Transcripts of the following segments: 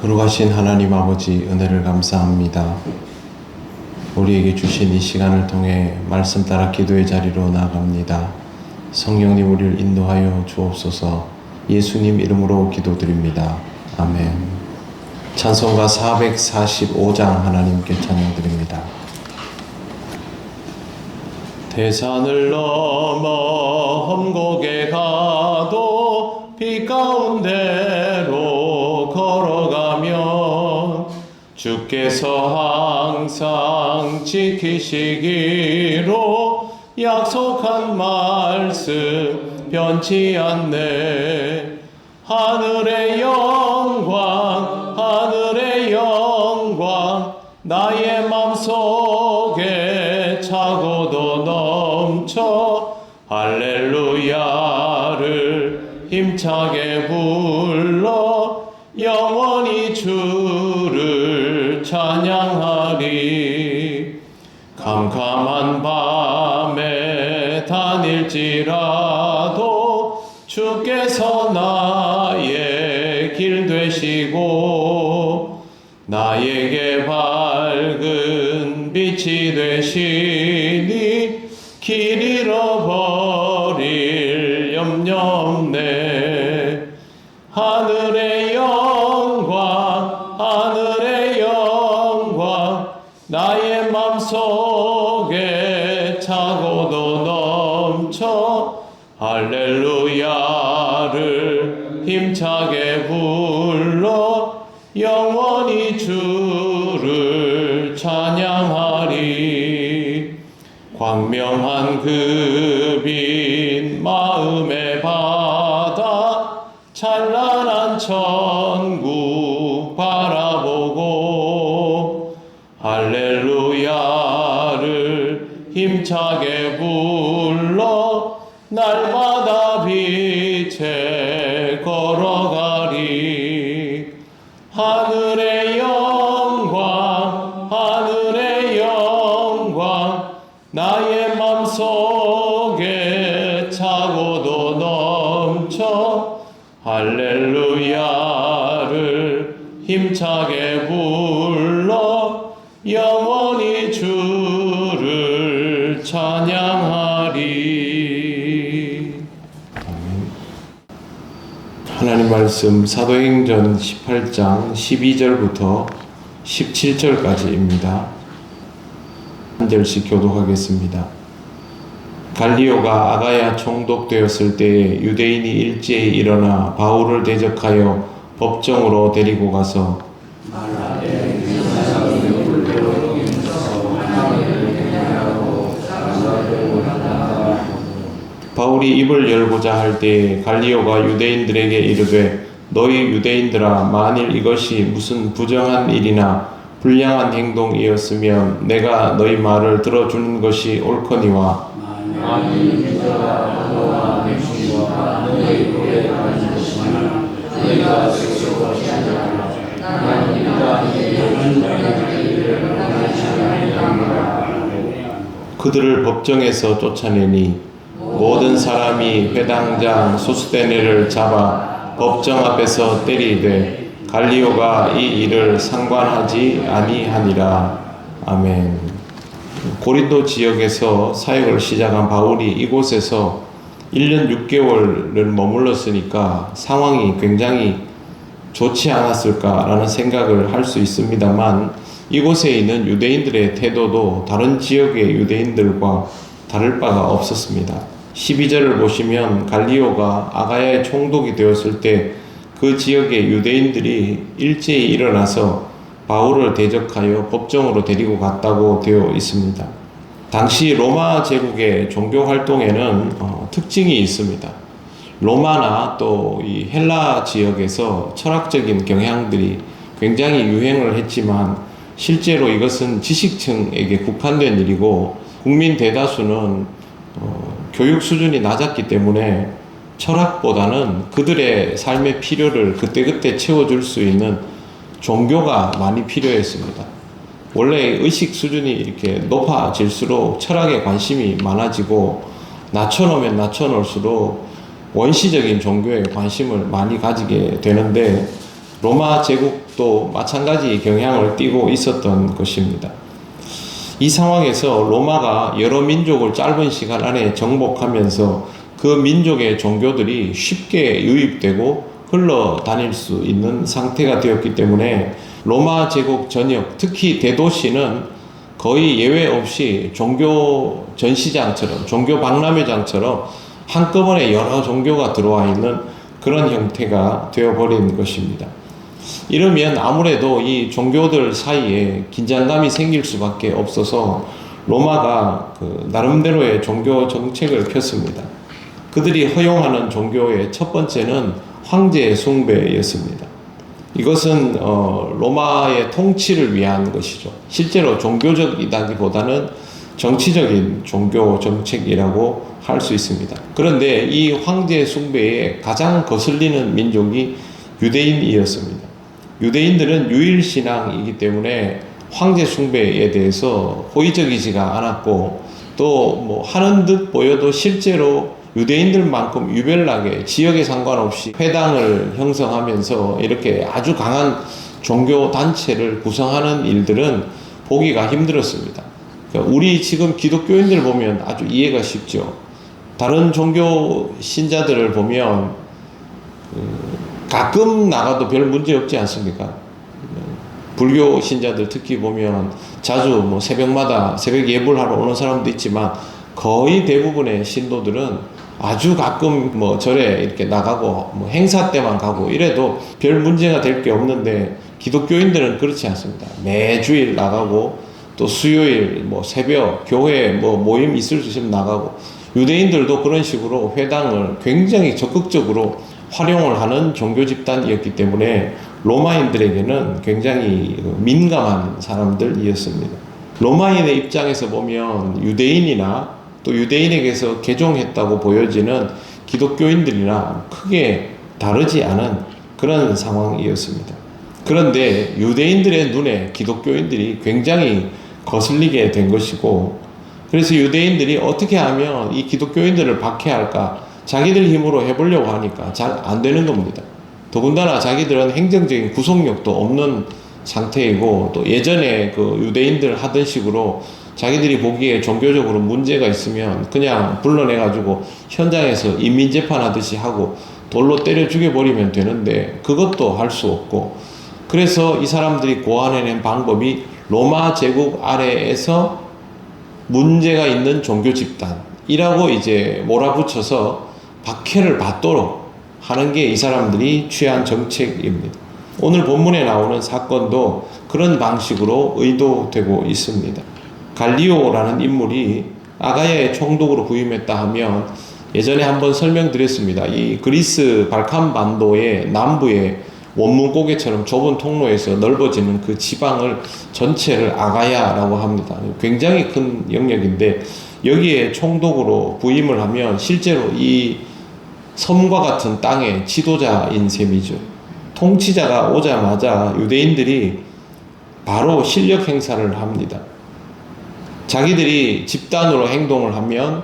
거룩하신 하나님 아버지 은혜를 감사합니다. 우리에게 주신 이 시간을 통해 말씀 따라 기도의 자리로 나아갑니다. 성령님 우리를 인도하여 주옵소서 예수님 이름으로 기도드립니다. 아멘. 찬송가 445장 하나님께 찬양드립니다. 대산을 넘어 험곡에 가도 비 가운데로 주께서 항상 지키시기로 약속한 말씀 변치 않네. 하늘의 영광 하늘의 영광 나의 맘속에 차고도 넘쳐 할렐루야를 힘차게 불러 주께서 나의 길 되시고 나에게 밝은 빛이 되시니 길 잃어버릴 염려 없네 힘차게 불러 영원히 주를 찬양하리. 광명한 그빛 마음의 바다 찬란한 천국 바라보고 할렐루야를 힘차게 불러 힘차게 불러 영원히 주를 찬양하리. 하나님 말씀 사도행전 18장 12절부터 17절까지입니다. 한 절씩 교독하겠습니다. 갈리오가 아가야 총독되었을 때에 유대인이 일제히 일어나 바울을 대적하여 법정으로 데리고 가서 바울이 입을 열고자 할 때에 갈리오가 유대인들에게 이르되 너희 유대인들아 만일 이것이 무슨 부정한 일이나 불량한 행동이었으면 내가 너희 말을 들어주는 것이 옳거니와 그들을 법정에서 쫓아내니 모든 사람이 회당장 소수대네를 잡아 법정 앞에서 때리되 갈리오가 이 일을 상관하지 아니하니라 아멘. 고린도 지역에서 사역을 시작한 바울이 이곳에서 1년 6개월을 머물렀으니까 상황이 굉장히 좋지 않았을까라는 생각을 할 수 있습니다만 이곳에 있는 유대인들의 태도도 다른 지역의 유대인들과 다를 바가 없었습니다. 12절을 보시면 갈리오가 아가야의 총독이 되었을 때 그 지역의 유대인들이 일제히 일어나서 바울을 대적하여 법정으로 데리고 갔다고 되어 있습니다. 당시 로마 제국의 종교 활동에는 어, 특징이 있습니다. 로마나 또 이 헬라 지역에서 철학적인 경향들이 굉장히 유행을 했지만 실제로 이것은 지식층에게 국한된 일이고 국민 대다수는 어, 교육 수준이 낮았기 때문에 철학보다는 그들의 삶의 필요를 그때그때 채워줄 수 있는 종교가 많이 필요했습니다. 원래 의식 수준이 이렇게 높아질수록 철학에 관심이 많아지고 낮춰놓으면 낮춰놓을수록 원시적인 종교에 관심을 많이 가지게 되는데 로마 제국 도 마찬가지 경향을 띠고 있었던 것입니다. 이 상황에서 로마가 여러 민족을 짧은 시간 안에 정복하면서 그 민족의 종교들이 쉽게 유입되고 흘러다닐 수 있는 상태가 되었기 때문에 로마 제국 전역, 특히 대도시는 거의 예외 없이 종교 전시장처럼, 종교 박람회장처럼 한꺼번에 여러 종교가 들어와 있는 그런 형태가 되어버린 것입니다. 이러면 아무래도 이 종교들 사이에 긴장감이 생길 수밖에 없어서 로마가 그 나름대로의 종교 정책을 폈습니다. 그들이 허용하는 종교의 첫 번째는 황제 숭배였습니다. 이것은 어, 로마의 통치를 위한 것이죠. 실제로 종교적이다기보다는 정치적인 종교 정책이라고 할 수 있습니다. 그런데 이 황제 숭배에 가장 거슬리는 민족이 유대인이었습니다. 유대인들은 유일 신앙이기 때문에 황제 숭배에 대해서 호의적이지가 않았고 또 뭐 하는 듯 보여도 실제로 유대인들만큼 유별나게 지역에 상관없이 회당을 형성하면서 이렇게 아주 강한 종교 단체를 구성하는 일들은 보기가 힘들었습니다. 그러니까 우리 지금 기독교인들 보면 아주 이해가 쉽죠. 다른 종교 신자들을 보면 그 가끔 나가도 별 문제 없지 않습니까? 불교 신자들 특히 보면 자주 뭐 새벽마다 새벽 예불 하러 오는 사람도 있지만 거의 대부분의 신도들은 아주 가끔 뭐 절에 이렇게 나가고 뭐 행사 때만 가고 이래도 별 문제가 될 게 없는데 기독교인들은 그렇지 않습니다. 매주일 나가고 또 수요일 뭐 새벽 교회 뭐 모임 있을 수 있으면 나가고 유대인들도 그런 식으로 회당을 굉장히 적극적으로 활용을 하는 종교 집단이었기 때문에 로마인들에게는 굉장히 민감한 사람들이었습니다. 로마인의 입장에서 보면 유대인이나 또 유대인에게서 개종했다고 보여지는 기독교인들이나 크게 다르지 않은 그런 상황이었습니다. 그런데 유대인들의 눈에 기독교인들이 굉장히 거슬리게 된 것이고 그래서 유대인들이 어떻게 하면 이 기독교인들을 박해할까 자기들 힘으로 해보려고 하니까 잘 안 되는 겁니다. 더군다나 자기들은 행정적인 구속력도 없는 상태이고 또 예전에 그 유대인들 하던 식으로 자기들이 보기에 종교적으로 문제가 있으면 그냥 불러내가지고 현장에서 인민재판 하듯이 하고 돌로 때려 죽여버리면 되는데 그것도 할 수 없고 그래서 이 사람들이 고안해낸 방법이 로마 제국 아래에서 문제가 있는 종교 집단이라고 이제 몰아붙여서 박해를 받도록 하는 게 이 사람들이 취한 정책입니다. 오늘 본문에 나오는 사건도 그런 방식으로 의도되고 있습니다. 갈리오라는 인물이 아가야의 총독으로 부임했다 하면 예전에 한번 설명드렸습니다. 이 그리스 발칸 반도의 남부에 원문 고개처럼 좁은 통로에서 넓어지는 그 지방을 전체를 아가야라고 합니다. 굉장히 큰 영역인데 여기에 총독으로 부임을 하면 실제로 이 섬과 같은 땅의 지도자인 셈이죠. 통치자가 오자마자 유대인들이 바로 실력 행사를 합니다. 자기들이 집단으로 행동을 하면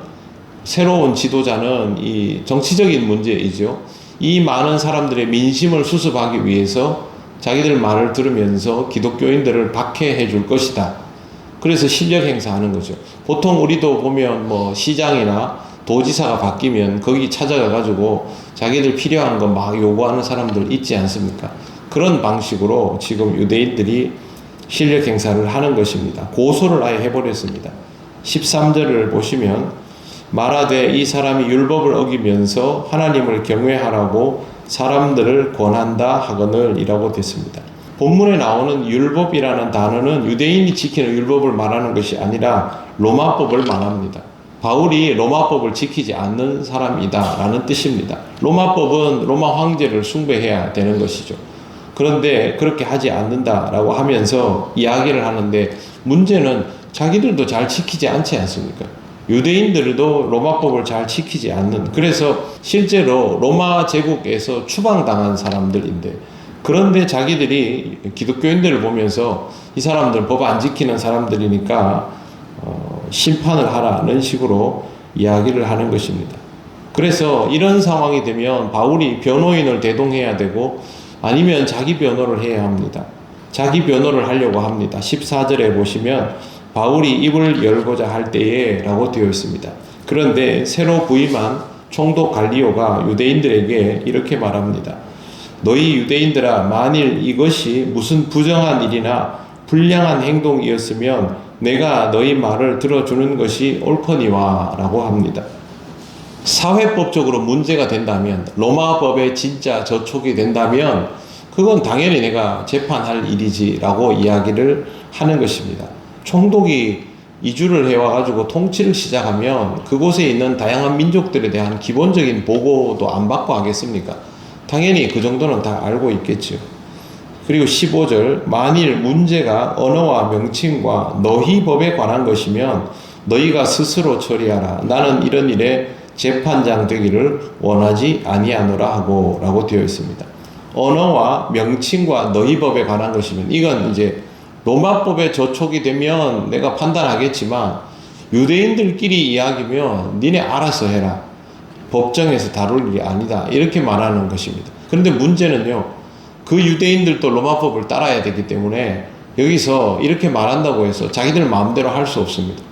새로운 지도자는 이 정치적인 문제이죠. 이 많은 사람들의 민심을 수습하기 위해서 자기들 말을 들으면서 기독교인들을 박해해 줄 것이다. 그래서 실력 행사하는 거죠. 보통 우리도 보면 뭐 시장이나 도지사가 바뀌면 거기 찾아가 가지고 자기들 필요한 거 막 요구하는 사람들 있지 않습니까? 그런 방식으로 지금 유대인들이 실력 행사를 하는 것입니다. 고소를 아예 해버렸습니다. 13절을 보시면 말하되 이 사람이 율법을 어기면서 하나님을 경외하라고 사람들을 권한다 하거늘 이라고 됐습니다. 본문에 나오는 율법이라는 단어는 유대인이 지키는 율법을 말하는 것이 아니라 로마법을 말합니다. 바울이 로마법을 지키지 않는 사람이다 라는 뜻입니다. 로마법은 로마 황제를 숭배해야 되는 것이죠. 그런데 그렇게 하지 않는다라고 하면서 이야기를 하는데 문제는 자기들도 잘 지키지 않지 않습니까? 유대인들도 로마법을 잘 지키지 않는 그래서 실제로 로마 제국에서 추방당한 사람들인데 그런데 자기들이 기독교인들을 보면서 이 사람들 법 안 지키는 사람들이니까 어, 심판을 하라는 식으로 이야기를 하는 것입니다. 그래서 이런 상황이 되면 바울이 변호인을 대동해야 되고 아니면 자기 변호를 해야 합니다. 자기 변호를 하려고 합니다. 14절에 보시면 바울이 입을 열고자 할 때에 라고 되어 있습니다. 그런데 새로 부임한 총독 갈리오가 유대인들에게 이렇게 말합니다. 너희 유대인들아 만일 이것이 무슨 부정한 일이나 불량한 행동이었으면 내가 너희 말을 들어주는 것이 옳거니와 라고 합니다. 사회법적으로 문제가 된다면 로마법에 진짜 저촉이 된다면 그건 당연히 내가 재판할 일이지라고 이야기를 하는 것입니다. 총독이 이주를 해와가지고 통치를 시작하면 그곳에 있는 다양한 민족들에 대한 기본적인 보고도 안 받고 하겠습니까? 당연히 그 정도는 다 알고 있겠죠. 그리고 15절 만일 문제가 언어와 명칭과 너희 법에 관한 것이면 너희가 스스로 처리하라. 나는 이런 일에 재판장 되기를 원하지 아니하노라 하고 라고 되어 있습니다. 언어와 명칭과 너희 법에 관한 것이면 이건 이제 로마법에 저촉이 되면 내가 판단하겠지만 유대인들끼리 이야기면 니네 알아서 해라. 법정에서 다룰 일이 아니다. 이렇게 말하는 것입니다. 그런데 문제는요. 그 유대인들도 로마법을 따라야 되기 때문에 여기서 이렇게 말한다고 해서 자기들 마음대로 할 수 없습니다.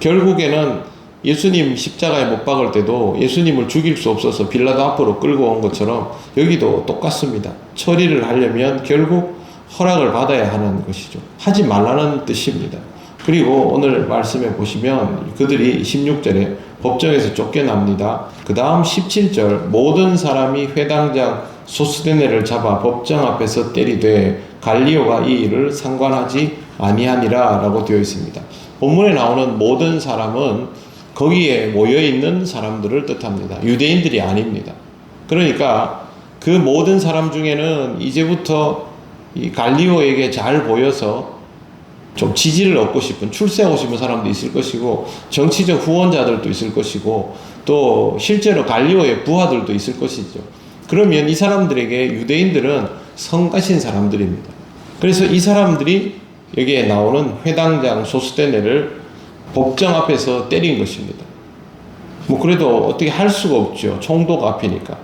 결국에는 예수님 십자가에 못 박을 때도 예수님을 죽일 수 없어서 빌라도 앞으로 끌고 온 것처럼 여기도 똑같습니다. 처리를 하려면 결국 허락을 받아야 하는 것이죠. 하지 말라는 뜻입니다. 그리고 오늘 말씀에 보시면 그들이 16절에 법정에서 쫓겨납니다. 그 다음 17절 모든 사람이 회당장 소스데네를 잡아 법정 앞에서 때리되 갈리오가 이 일을 상관하지 아니하니라 라고 되어 있습니다. 본문에 나오는 모든 사람은 거기에 모여 있는 사람들을 뜻합니다. 유대인들이 아닙니다. 그러니까 그 모든 사람 중에는 이제부터 이 갈리오에게 잘 보여서 좀 지지를 얻고 싶은 출세하고 싶은 사람도 있을 것이고 정치적 후원자들도 있을 것이고 또 실제로 갈리오의 부하들도 있을 것이죠. 그러면 이 사람들에게 유대인들은 성가신 사람들입니다. 그래서 이 사람들이 여기에 나오는 회당장 소스테네를 법정 앞에서 때린 것입니다. 뭐 그래도 어떻게 할 수가 없죠. 총독 앞이니까.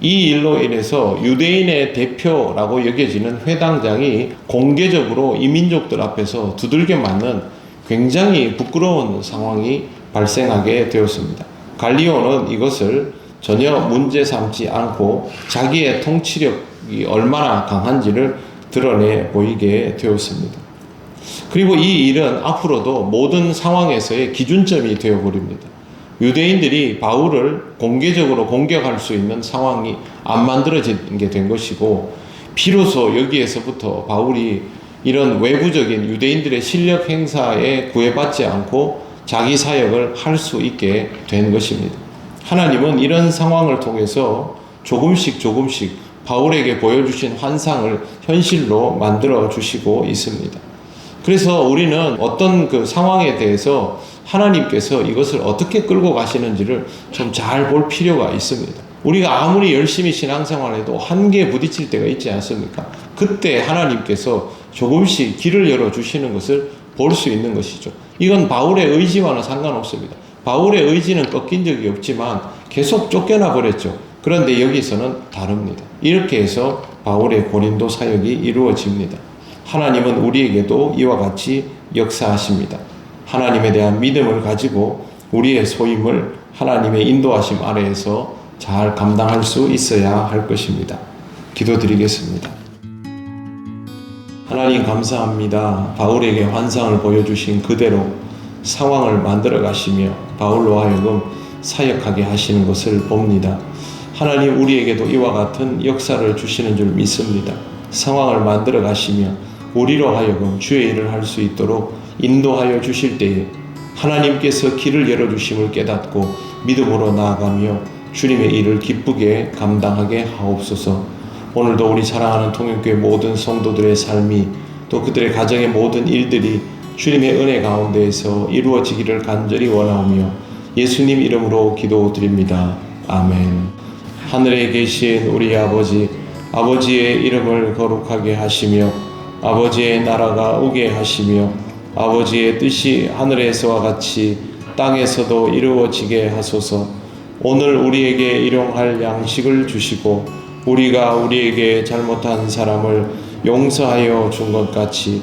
이 일로 인해서 유대인의 대표라고 여겨지는 회당장이 공개적으로 이민족들 앞에서 두들겨 맞는 굉장히 부끄러운 상황이 발생하게 되었습니다. 갈리오는 이것을 전혀 문제 삼지 않고 자기의 통치력이 얼마나 강한지를 드러내 보이게 되었습니다. 그리고 이 일은 앞으로도 모든 상황에서의 기준점이 되어버립니다. 유대인들이 바울을 공개적으로 공격할 수 있는 상황이 안 만들어진 게 된 것이고, 비로소 여기에서부터 바울이 이런 외부적인 유대인들의 실력 행사에 구애받지 않고 자기 사역을 할 수 있게 된 것입니다. 하나님은 이런 상황을 통해서 조금씩 조금씩 바울에게 보여주신 환상을 현실로 만들어 주시고 있습니다. 그래서 우리는 어떤 그 상황에 대해서 하나님께서 이것을 어떻게 끌고 가시는지를 좀 잘 볼 필요가 있습니다. 우리가 아무리 열심히 신앙생활해도 한계에 부딪힐 때가 있지 않습니까? 그때 하나님께서 조금씩 길을 열어 주시는 것을 볼 수 있는 것이죠. 이건 바울의 의지와는 상관없습니다. 바울의 의지는 꺾인 적이 없지만 계속 쫓겨나 버렸죠. 그런데 여기서는 다릅니다. 이렇게 해서 바울의 고린도 사역이 이루어집니다. 하나님은 우리에게도 이와 같이 역사하십니다. 하나님에 대한 믿음을 가지고 우리의 소임을 하나님의 인도하심 아래에서 잘 감당할 수 있어야 할 것입니다. 기도드리겠습니다. 하나님 감사합니다. 바울에게 환상을 보여주신 그대로 상황을 만들어 가시며 바울로 하여금 사역하게 하시는 것을 봅니다. 하나님 우리에게도 이와 같은 역사를 주시는 줄 믿습니다. 상황을 만들어 가시며 우리로 하여금 주의 일을 할 수 있도록 인도하여 주실 때에 하나님께서 길을 열어 주심을 깨닫고 믿음으로 나아가며 주님의 일을 기쁘게 감당하게 하옵소서. 오늘도 우리 사랑하는 통역교회 모든 성도들의 삶이 또 그들의 가정의 모든 일들이 주님의 은혜 가운데에서 이루어지기를 간절히 원하오며 예수님 이름으로 기도드립니다. 아멘. 하늘에 계신 우리 아버지, 아버지의 이름을 거룩하게 하시며 아버지의 나라가 오게 하시며 아버지의 뜻이 하늘에서와 같이 땅에서도 이루어지게 하소서. 오늘 우리에게 일용할 양식을 주시고 우리가 우리에게 잘못한 사람을 용서하여 준 것 같이